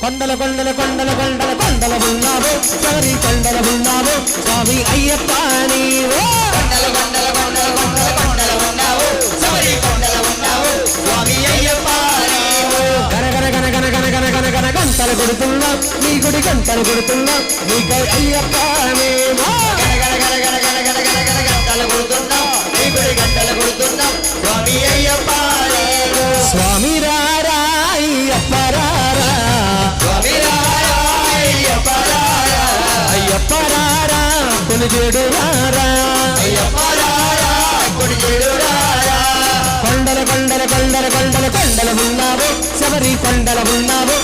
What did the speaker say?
కొండల కొండల కొండల కొండల కొండల ఉన్నావో సారీ కొండల ఉన్నావో స్వామి అయ్యప్ప నీవే కొండల కొండల కొండల కొండల కొండల ఉన్నావో సారీ కొండల ఉన్నావో స్వామి అయ్యప్ప నీవో గనగన గనగన గనగన గనగన గంటలు కొడుతున్నా నీ గుడి గంటలు కొడుతున్నా నీకై అయ్యప్ప నీవో గనగన గనగన గనగన గనగన గంటలు కొడుతున్నా నీ గుడి గంటలు కొడుతున్నా స్వామి అయ్యప్ప స్వామి కొనుగేడు రారా కొండల కొండల కొండల కొండల కొండల ఉన్నావు శబరి కొండల ఉన్నావు